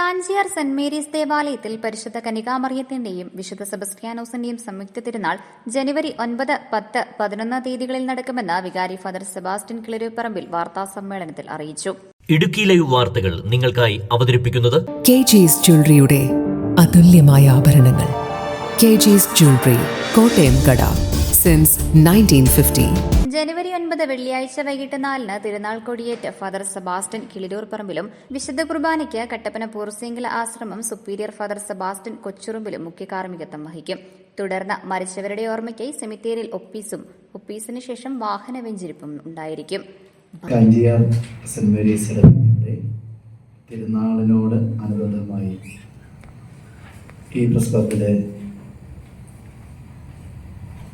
Kanchiyar saint Mary's ദേവാലയത്തിൽ പരിശുദ്ധ കനികാമറിയത്തിന്റെയും വിശുദ്ധ സെബസ്റ്റിയാനോസിന്റെയും സംയുക്ത തിരുനാൾ ജനുവരി ഒൻപത് പത്ത് പതിനൊന്ന് തീയതികളിൽ നടക്കുമെന്ന് വികാരി ഫാദർ സെബാസ്റ്റ്യൻ കിളിരൂപ്പറമ്പിൽ വാർത്താ സമ്മേളനത്തിൽ അറിയിച്ചു. ഇടുക്കി ലൈവ് വാർത്തകൾ നിങ്ങൾക്കായി അവതരിപ്പിക്കുന്നത് കെ ജിസ് ജ്വല്ലറിയുടെ അതുല്യമായ ആഭരണങ്ങൾ. കെ ജിസ് ജ്വല്ലറി കോട്ടയം കട. സിൻസ് നയന്റീൻ ഫിഫ്റ്റി ജനുവരി ഒൻപത് വെള്ളിയാഴ്ച വൈകിട്ട് നാലിന് തിരുനാൾ കൊടിയേറ്റ് ഫാദർ സെബാസ്റ്റൻ കിളിരൂർ പറമ്പിലും വിശുദ്ധ കുർബാനയ്ക്ക് കട്ടപ്പന പൂർസിംഗല ആശ്രമം സുപ്പീരിയർ ഫാദർ സെബാസ്റ്റൻ കൊച്ചുറുമ്പിലും മുഖ്യ കാർമ്മികത്വം വഹിക്കും. തുടർന്ന് മരിച്ചവരുടെ ഓർമ്മയ്ക്കായി സെമിത്തേരിയിൽ ഒപ്പീസും ഒപ്പീസിന് ശേഷം വാഹന വെഞ്ചിരിപ്പും ഉണ്ടായിരിക്കും. തിരുനാളിനോട് അനുബന്ധമായി ഈ പ്രസ്താവത്തിലെ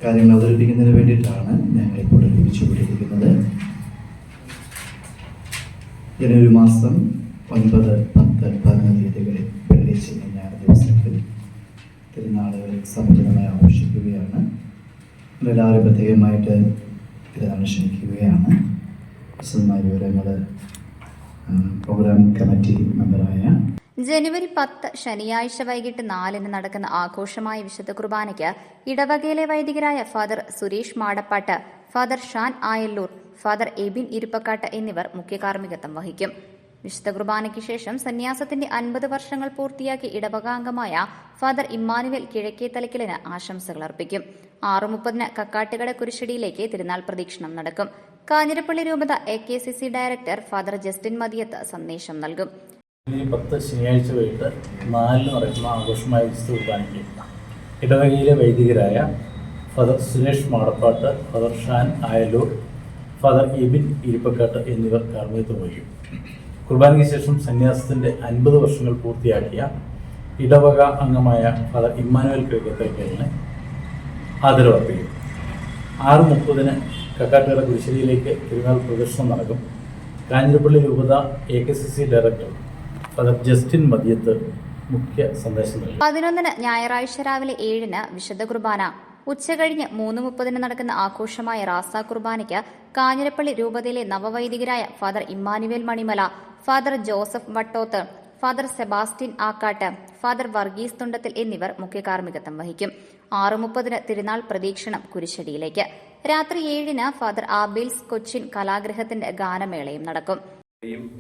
കാര്യങ്ങൾ അവതരിപ്പിക്കുന്നതിന് വേണ്ടിയിട്ടാണ് ഞങ്ങളിപ്പോൾ ഒരുമിച്ചുകൊണ്ടിരിക്കുന്നത് ജനുവരി മാസം ഒൻപത് പത്ത് പതിനൊന്ന് തീയതികളിൽ വെള്ളിയാഴ്ച ഞായർ ദിവസത്തിൽ തിരുനാളുകൾ സമുചിതമായി ആഘോഷിക്കുകയാണ്. എല്ലാവരും പ്രത്യേകമായിട്ട് തിരുനാൾ ക്ഷണിക്കുകയാണ് വിശദമായ വിവരങ്ങൾ പ്രോഗ്രാം കമ്മിറ്റി മെമ്പറായ ജനുവരി പത്ത് ശനിയാഴ്ച വൈകിട്ട് നാലിന് നടക്കുന്ന ആഘോഷമായ വിശുദ്ധ കുർബാനയ്ക്ക് ഇടവകയിലെ വൈദികരായ father Suresh Madappattu father Shan Ayallur father Ebin Iruppakkattu എന്നിവർ മുഖ്യ കാർമ്മികത്വം വഹിക്കും. വിശുദ്ധ കുർബാനയ്ക്ക് ശേഷം സന്യാസത്തിന്റെ അൻപത് വർഷങ്ങൾ പൂർത്തിയാക്കി ഇടവകാംഗമായ ഫാദർ ഇമ്മാനുവൽ കിഴക്കേ തലക്കിലിന് ആശംസകൾ അർപ്പിക്കും. ആറു മുപ്പതിന് കക്കാട്ടുകട കുരിശടിയിലേക്ക് തിരുനാൾ പ്രദീക്ഷണം നടക്കും. കാഞ്ഞിരപ്പള്ളി രൂപത A K C C director father Justin Mathiyath സന്ദേശം നൽകും. ഈ പത്ത് ശനിയാഴ്ച വൈകിട്ട് നാലിന് പറയുന്ന ആഘോഷമായ വിശുദ്ധ ഇടവകയിലെ വൈദികരായ father Suresh Madappattu father Shan Ayalur father Ebin Irippakkattu എന്നിവർ കാർമ്മികത്വം വഹിക്കും. കുർബാനയ്ക്ക് ശേഷം സന്യാസത്തിന്റെ അൻപത് വർഷങ്ങൾ പൂർത്തിയാക്കിയ ഇടവക അംഗമായ ഫദർ ഇമ്മാനുവൽ കിഴക്കത്തേക്കലിന് ആദരവർപ്പിക്കും ആറ് മുപ്പതിന് കക്കാട്ടുകട കുരിശ്ശേരിയിലേക്ക് തിരുനാൾ പ്രദർശനം നടക്കും. കാഞ്ഞിരപ്പള്ളി രൂപത A K C C director Justin Madiyath മുഖ്യ സന്ദേശം പതിനൊന്നിന് ഞായറാഴ്ച രാവിലെ ഏഴിന് വിശുദ്ധ കുർബാന. ഉച്ചകഴിഞ്ഞ് മൂന്ന് മുപ്പതിന് നടക്കുന്ന ആഘോഷമായ റാസ കുർബാനയ്ക്ക് കാഞ്ഞിരപ്പള്ളി രൂപതയിലെ നവവൈദികരായ father Emmanuel Manimala father Joseph Vattoth father Sebastian Akkattu father Varghese Thundathil എന്നിവർ മുഖ്യ കാർമ്മികത്വം വഹിക്കും. ആറ് മുപ്പതിന് തിരുനാൾ പ്രദീക്ഷണം കുരിശടിയിലേക്ക്. രാത്രി ഏഴിന് ഫാദർ ആബിൽസ് കൊച്ചിൻ കലാഗ്രഹത്തിന്റെ ഗാനമേളയും നടക്കും.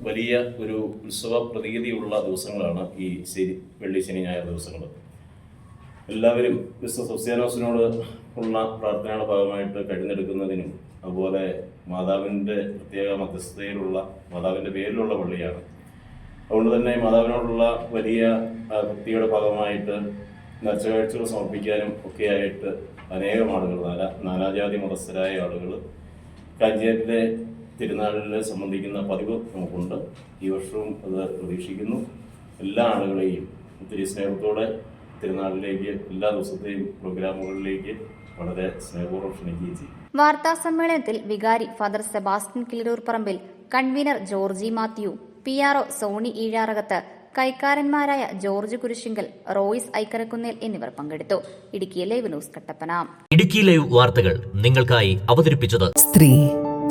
വലിയ ഒരു ഉത്സവ പ്രതീതിയുള്ള ദിവസങ്ങളാണ് ഈ ശനി വെള്ളി ശനി ഞായർ ദിവസങ്ങൾ. എല്ലാവരും ക്രിസ്തു സസ്യാനോസിനോട് ഉള്ള പ്രാർത്ഥനയുടെ ഭാഗമായിട്ട് കഴിഞ്ഞെടുക്കുന്നതിനും അതുപോലെ മാതാവിന്റെ പ്രത്യേക മധ്യസ്ഥതയിലുള്ള മാതാവിന്റെ പേരിലുള്ള പള്ളിയാണ്. അതുകൊണ്ട് തന്നെ മാതാവിനോടുള്ള വലിയ ഭക്തിയുടെ ഭാഗമായിട്ട് നർച്ചകാഴ്ചകൾ സമർപ്പിക്കാനും ഒക്കെയായിട്ട് അനേകം ആളുകൾ നാലാ നാനാജാതി മതസ്ഥരായ ആളുകൾ കാഞ്ചേരിലെ തിരുനാളിൽ സംബന്ധിക്കുന്ന പതിവ് നമുക്കുണ്ട്. ഈ വർഷവും അത് പ്രതീക്ഷിക്കുന്നു. എല്ലാ ആളുകളെയും ഒത്തിരി സ്നേഹത്തോടെ തിരുനാളിലേക്ക് എല്ലാ ദിവസത്തെയും പ്രോഗ്രാമുകളിലേക്ക് വളരെ സ്നേഹപൂർവം ക്ഷണിക്കുകയും ചെയ്യും. വാർത്താ സമ്മേളനത്തിൽ വികാരി father Sebastian Kilirurparambil convener Georgie Mathew P R Sony Ezharakath കൈക്കാരന്മാരായ George Kurisingal Ruiz Aikkarakunnel എന്നിവർ പങ്കെടുത്തു. Idukki live news Kattappana. Idukki live വാർത്തകൾ നിങ്ങൾക്കായി അവതരിപ്പിച്ചത് സ്ത്രീ